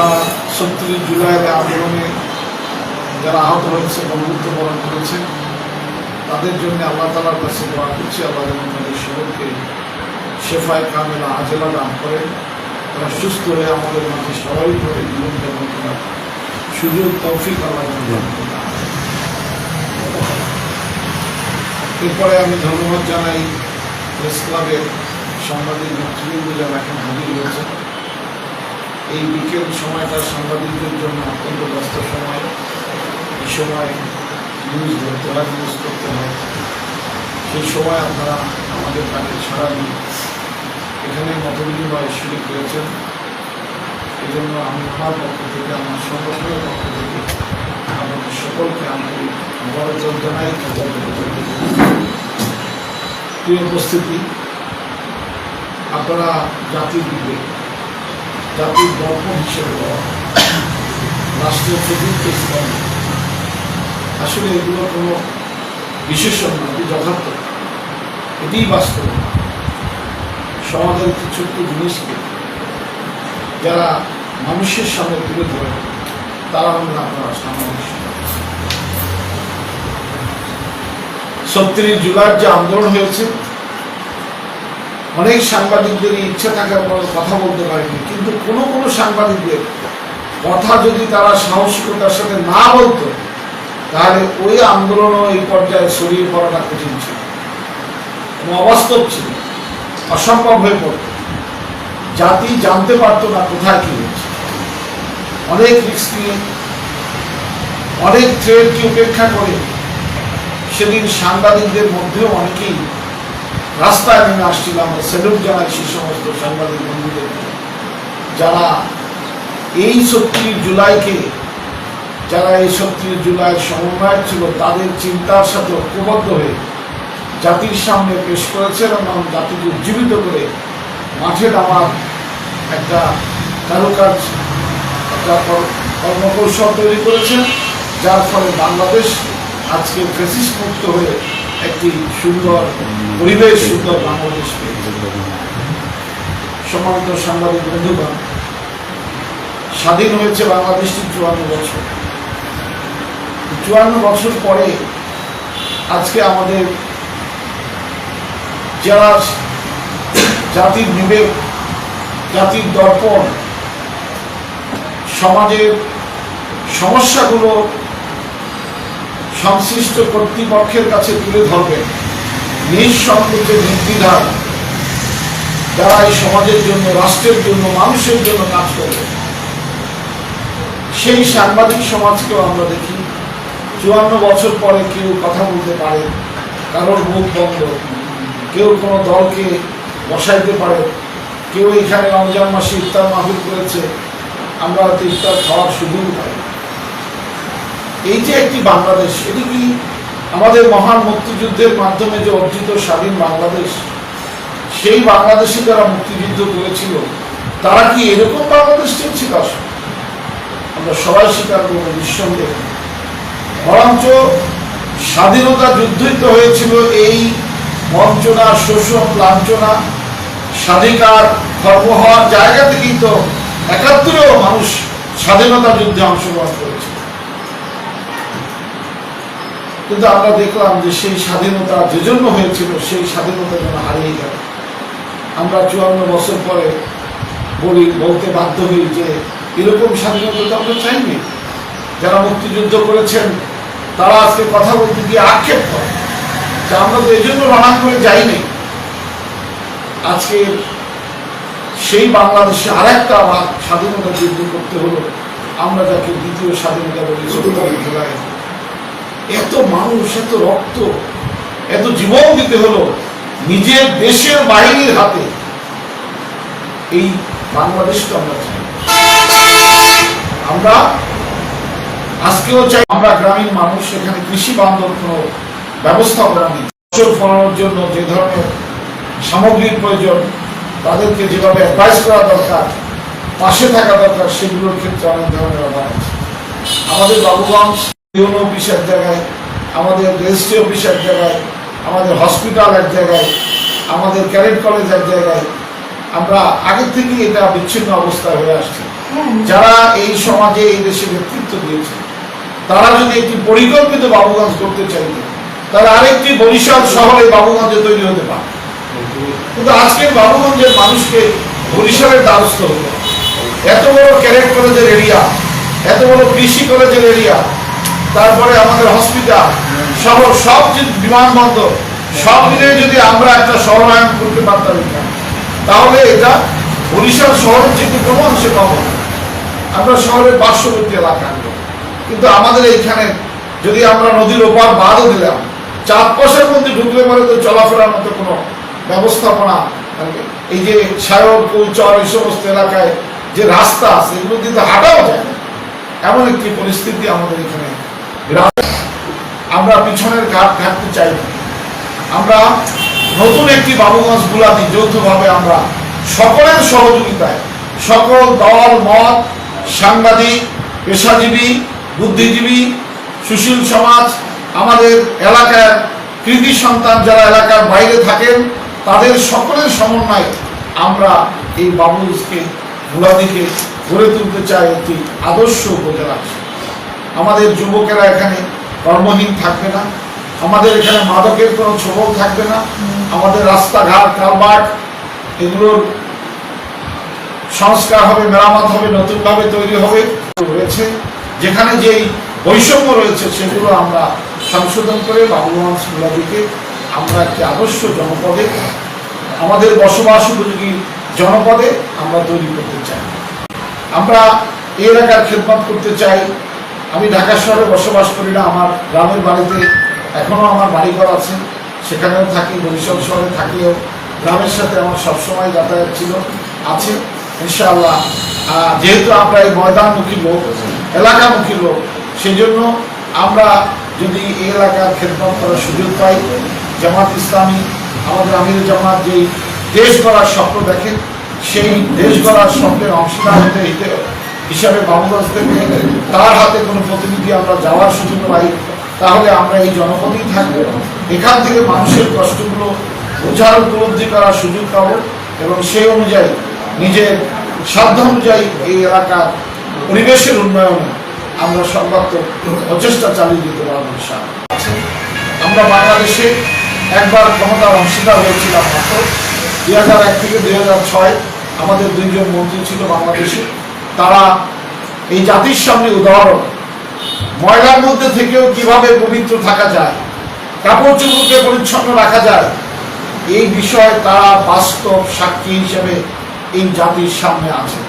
আমরা সত্তরের জুলাইয়ের আন্দোলনে যারা আহত হয়েছে বন্ধুত্ব বরণ করেছে, তাদের জন্য আল্লাহ তালার কাছে দোয়া করছি। আল্লাহ যেন তাদের শেফায় কামেলা আজেলা দান করেন। তারা সুস্থ হয়ে আমাদের মাঝে স্বাভাবিকভাবে জীবনযাপন করার সুযোগ, তৌফিক আল্লাহ। এরপরে আমি ধন্যবাদ জানাই প্রেস ক্লাবের সাংবাদিক নেতৃবৃন্দ যারা এখন হাজির হয়েছে এই বিকেল সময়টা সাংবাদিকদের জন্য অত্যন্ত ব্যস্ত সময়। এই সময় নিউজ ধরতে হয় নিউজ করতে হয়। সেই সময় আপনারা আমাদের কাছে ছাড়া দিন এখানে মতবিনিময় শুরু করেছেন। এই জন্য আমি আমার পক্ষ থেকে, আমার সংগঠনের পক্ষ থেকে আমাদের সকলকে আন্তরিক মোবারকবাদ জানাই উপস্থিতি, আপনারা জাতির বিবেক জাতির দর্পণ হিসেবে হয়। রাষ্ট্রীয় চতুর্থ স্তম্ভ আসলে এগুলো কোনো বিশেষণ নয় এটি যথার্থ। এটিই বাস্তব। সমাজের একটি ছোট্ট জিনিসকে যারা মানুষের সামনে তুলে ধরে, তারা হলেন আপনারা সামনে সত্তরের জুলাইয়ের যে আন্দোলন হয়েছে অনেক সাংবাদিকদের ইচ্ছা থাকার পর কথা বলতে পারেনি কিন্তু কোনো কোনো সাংবাদিকদের কথা যদি তারা সাহসিকতার সাথে না বলতো, তাহলে ওই আন্দোলনও এই পর্যায়ে ছড়িয়ে পড়াটা কঠিন ছিল। অবাস্তব ছিল অসম্ভব হয়ে পড়ত। জাতি জানতে পারতো না কোথায় কি হচ্ছে অনেক রিস্ক নিয়ে, অনেক ট্রেনকে উপেক্ষা করে সেদিন সাংবাদিকদের মধ্যেও অনেকেই রাস্তায় নেমে আসছিল আমরা সেলুট সেই সমস্ত সাংবাদিক বন্ধুদের। যারা এই সত্যির জুলাইকে, যারা এই সত্যির জুলাইয়ের সমন্বয়ক ছিল, তাদের চিন্তার সাথে ঐক্যবদ্ধ হয়ে জাতির সামনে পেশ করেছেন এবং জাতিকে উজ্জীবিত করে মাঠে নামার একটা কারুকাজ, একটা কর্মকৌশল তৈরি করেছেন যার ফলে বাংলাদেশ আজকে ফেসিস মুক্ত হয়ে একটি সুন্দর পরিবেশ, সুন্দর বাংলাদেশ পেয়েছে সম্মানিত সাংবাদিক বন্ধুগণ, স্বাধীন হয়েছে বাংলাদেশটি চুয়ান্ন বছর। চুয়ান্ন বছর পরে আজকে আমাদের যারা জাতির বিবেক, জাতির দর্পণ, সমাজের সমস্যাগুলো সংশ্লিষ্ট কর্তৃপক্ষের কাছে তুলে ধরবেন। নিঃসংকোচে নির্দ্বিধায় যারা এই সমাজের জন্য, রাষ্ট্রের জন্য, মানুষের জন্য কাজ করবে সেই সাংবাদিক সমাজকেও আমরা দেখি, চুয়ান্ন বছর পরে কেউ কথা বলতে পারে, কারোর মুখ বন্ধ। কেউ কোনো দলকে বসাইতে পারে। কেউ এখানে রমজান মাসে ইফতার মাহুল করেছে, আমরা ইফতার খাওয়ার সুযোগ পাই। এই যে একটি বাংলাদেশ, এটি কি আমাদের মহান মুক্তিযুদ্ধের মাধ্যমে যে অর্জিত স্বাধীন বাংলাদেশ, সেই বাংলাদেশে যারা মুক্তিযুদ্ধ করেছিল, তারা কি এরকম বাংলাদেশ চেয়েছিল আমরা সবাই স্বীকার করব নিঃসন্দেহে। বরঞ্চ স্বাধীনতা যুদ্ধই তো হয়েছিল এই বঞ্চনা, শোষণ, লাঞ্ছনা, স্বাধিকার খর্ব হওয়ার জায়গা থেকেই তো একাত্তরেও মানুষ স্বাধীনতা যুদ্ধে অংশগ্রহণ করেছে। কিন্তু আমরা দেখলাম যে সেই স্বাধীনতা যে জন্য হয়েছিল, সেই স্বাধীনতা যেন হারিয়ে গেল। আমরা চুয়ান্ন বছর পরে বলি, বলতে বাধ্য হই যে এরকম স্বাধীনতা তো আমরা চাইনি। যারা মুক্তিযুদ্ধ করেছেন, তারা আজকে কথা বলতে গিয়ে আক্ষেপ করে যে আমরা তো এই জন্য রণাঙ্গনে যাইনি। আজকে সেই বাংলাদেশে আরেকটা আবার স্বাধীনতা যুদ্ধ করতে হলো। আমরা যাকে দ্বিতীয় স্বাধীনতা বলি চতুর্থ জুলাই এত মানুষ, এত রক্ত, এত জীবন দিতে হলো নিজের দেশের বাহিনীর হাতে। এই বাংলাদেশটা আমরা চাই। আমরা আজকেও চাই, আমরা গ্রামীণ মানুষ, এখানে কৃষি বান্ধব কোনো ব্যবস্থা করা নেই। ফসল ফলানোর জন্য যে ধরনের সামগ্রীর প্রয়োজন, তাদেরকে যেভাবে অ্যাডভাইস করা দরকার, পাশে থাকা দরকার, সেগুলোর ক্ষেত্রে অনেক ধরনের অভাব আছে। আমাদের বাবুগঞ্জ ইউনো অফিস এক জায়গায়, আমাদের রেজিস্ট্রি অফিস এক জায়গায়, আমাদের হসপিটাল এক জায়গায়, আমাদের ক্যারেট কলেজ এক জায়গায় আমরা আগের থেকেই এটা বিচ্ছিন্ন অবস্থায় হয়ে আসছে। যারা এই সমাজে, এই দেশে নেতৃত্ব দিয়েছে, তারা যদি একটি পরিকল্পিত বাবুগঞ্জ করতে চাইতো, তাহলে আরেকটি বরিশাল শহরে বাবুগঞ্জে তৈরি হতে পারে কিন্তু আজকের বাবুগঞ্জের মানুষকে বরিশালের দ্বারস্থ হতে এত বড় ক্যারেট কলেজের এরিয়া এত বড় কৃষি কলেজের এরিয়া তারপরে আমাদের হসপিটাল, শহর, সব বিমানবন্দর, সব মিলে যদি আমরা একটা শহরায়ন করতে পারতাম, তাহলে এটা বরিশাল শহরের থেকে অংশে পাবো না আমরা শহরের পার্শ্ববর্তী এলাকা কিন্তু আমাদের এইখানে যদি আমরা নদীর ওপার বাদও দিলাম চার পাশের মধ্যে ঢুকলে পরে তো চলাফেরার মতো কোনো ব্যবস্থাপনা। এই যে সায়র চর এই সমস্ত এলাকায় যে রাস্তা আছে, এগুলো কিন্তু হাঁটাও যায় না। এমন একটি পরিস্থিতি আমাদের এখানে আমরা পিছনের ঘাট ঘাটতে চাই আমরা নতুন একটি বাবুগঞ্জ গুলাতে যৌথভাবে আমরা সকলের সহযোগিতায়, সকল দল, মত, সাংবাদিক, পেশাজীবী, বুদ্ধিজীবী, সুশীল সমাজ, আমাদের এলাকার কৃতি সন্তান যারা এলাকার বাইরে থাকেন, তাদের সকলের সমন্বয়ে আমরা এই বাবুগঞ্জকে গুলাদিকে গড়ে তুলতে চাই একটি আদর্শ উপজেলা। আমাদের যুবকেরা এখানে কর্মহীন থাকবে না। আমাদের এখানে মাদকের কোনো ছবল থাকবে না। আমাদের রাস্তাঘাট, কালবাট, এগুলোর সংস্কার হবে, মেরামত হবে, নতুনভাবে তৈরি হবে। রয়েছে, যেখানে যেই বৈষম্য রয়েছে, সেগুলো আমরা সংশোধন করে বাবুগঞ্জ মুলাদিকে আমরা একটি আদর্শ জনপদে, আমাদের বসবাস উপযোগী জনপদে আমরা তৈরি করতে চাই। আমরা এই এলাকার খেদমত করতে চাই আমি ঢাকা শহরে বসবাস করি না, আমার গ্রামের বাড়িতে এখনও আমার বাড়িঘর আছে, সেখানেও থাকি, বরিশাল শহরে থাকিও। গ্রামের সাথে আমার সবসময় যাতায়াত ছিল, আছে, ইনশাআল্লাহ। যেহেতু আমরা এই ময়দানমুখী লোক, এলাকামুখী লোক সেই জন্য আমরা যদি এই এলাকার খেদমত করার সুযোগ পাই, জামাত ইসলামী, আমাদের আমির জামাত যেই দেশ গড়ার স্বপ্ন দেখেন সেই দেশ গড়ার স্বপ্নের অংশীদার হতে হিতে- হিসাবে বাবুগঞ্জ থেকে তার হাতে কোনো প্রতিনিধি আমরা যাওয়ার সুযোগ পাই, তাহলে আমরা এই জনপদেই থাকব। এখান থেকে মানুষের কষ্টগুলো বোঝার উপলব্ধি করার সুযোগ পাবো এবং সেই অনুযায়ী নিজের সাধ্য অনুযায়ী এই এলাকার পরিবেশের উন্নয়নে আমরা সর্বাত্মক প্রচেষ্টা চালিয়ে যেতে পারব আমরা বাংলাদেশে একবার ক্ষমতার অংশীদার হয়েছিলাম মাত্র। দুই হাজার এক থেকে দুই হাজার ছয় আমাদের দুইজন মন্ত্রী ছিল বাংলাদেশে। তারা এই জাতির সামনে উদাহরণ। ময়লার মধ্যে থেকেও কীভাবে পবিত্র থাকা যায়, কাপড় চুপুকে পরিচ্ছন্ন রাখা যায়, এই বিষয়ে তারা বাস্তব সাক্ষী হিসেবে এই জাতির সামনে আছে।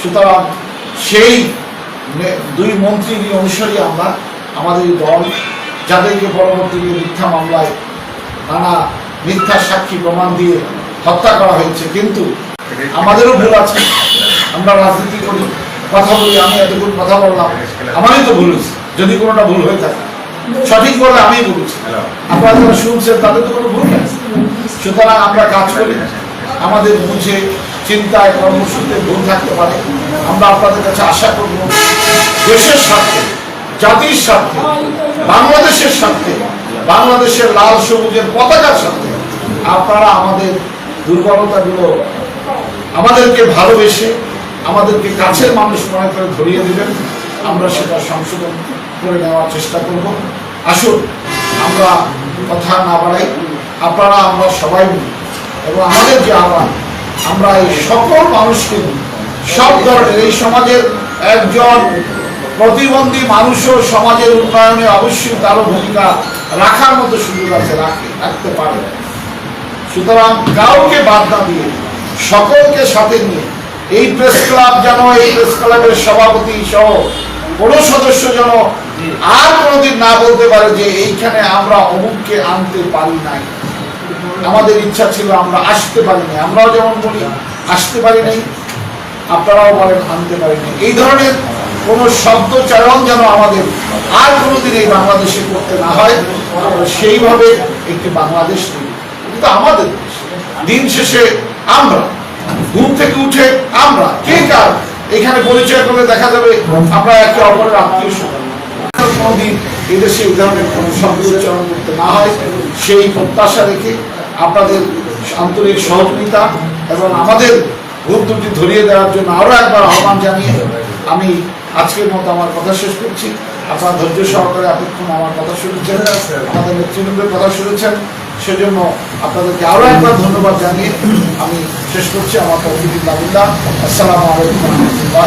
সুতরাং সেই দুই মন্ত্রীর অনুসারী আমরা, আমাদের দল, যাদেরকে পরবর্তীতে মিথ্যা মামলায়, নানা মিথ্যা সাক্ষী প্রমাণ দিয়ে হত্যা করা হয়েছে, কিন্তু আমাদেরও ভুল আছে। আমরা রাজনীতি করি কথা বলি আমি এতক্ষণ কথা বললাম। আমারই তো ভুল হয়েছে যদি কোনোটা ভুল হয়ে থাকে। সঠিক বলে আমি বলেছি। আপনারা যারা শুনছেন তাদের তো কোনো ভুল নেই। সুতরাং আমরা কাজ করি আমাদের বুঝে চিন্তায় কর্মসূচিতে ভুল থাকতে পারে। আমরা আপনাদের কাছে আশা করব দেশের স্বার্থে জাতির স্বার্থে বাংলাদেশের স্বার্থে বাংলাদেশের লাল সবুজের পতাকার স্বার্থে আপনারা আমাদের দুর্বলতাগুলো আমাদেরকে ভালোবেসে আমাদেরকে কাছের মানুষ মনে করে ধরিয়ে দিবেন। আমরা সেটা সংশোধন করে নেওয়ার চেষ্টা করব। আসুন, আমরা কথা না বাড়াই। আপনারা, আমরা সবাই মিলে এবং আমাদের যে আহ্বান, আমরা এই সকল মানুষকে সব ধরনের, এই সমাজের একজন প্রতিবন্ধী মানুষও সমাজের উন্নয়নে অবশ্যই তারও ভূমিকা রাখার মতো সুযোগ আছে, রাখে, রাখতে পারে। সুতরাং কাউকে বাদ না দিয়ে সকলকে সাথে নিয়ে এই প্রেস ক্লাব যেন, এই প্রেস ক্লাবের সভাপতি সহ কোনো সদস্য যেন আর কোনোদিন না বলতে পারে যে এইখানে আমরা অমুককে আনতে পারি নাই। আমাদের ইচ্ছা ছিল আমরা আসতে পারি নাই আমরাও যেমন বলি, আসতে পারি নাই আপনারাও বলেন, আনতে পারি নাই এই ধরনের কোনো শব্দ চয়ন যেন আমাদের আর কোনোদিন এই বাংলাদেশে করতে না হয়, আমরা সেইভাবে একটি বাংলাদেশ কিন্তু আমাদের দিন শেষে আমরা ঘুম থেকে উঠে আমরা কে কার? এখানে পরিচয় করলে দেখা যাবে আমরা একে অপরের আত্মীয় কোনোদিন এদেশে ধরনের কোনো শব্দ করতে না হয়। সেই প্রত্যাশা রেখে আপনাদের আন্তরিক সহযোগিতা এবং আমাদের ভুল ধরিয়ে দেওয়ার জন্য আরও একবার আহ্বান জানিয়ে আমি আজকের মতো আমার কথা শেষ করছি। আপনার ধৈর্য সহকারে এতক্ষণ আমার কথা শুনেছেন, আমাদের নেতৃবৃন্দের কথা শুনেছেন। সেজন্য আপনাদেরকে আরও একবার ধন্যবাদ জানিয়ে আমি শেষ করছি। আমার তৌফিকুল্লাহ আসসালামু আলাইকুম। রহমতুল্লাহ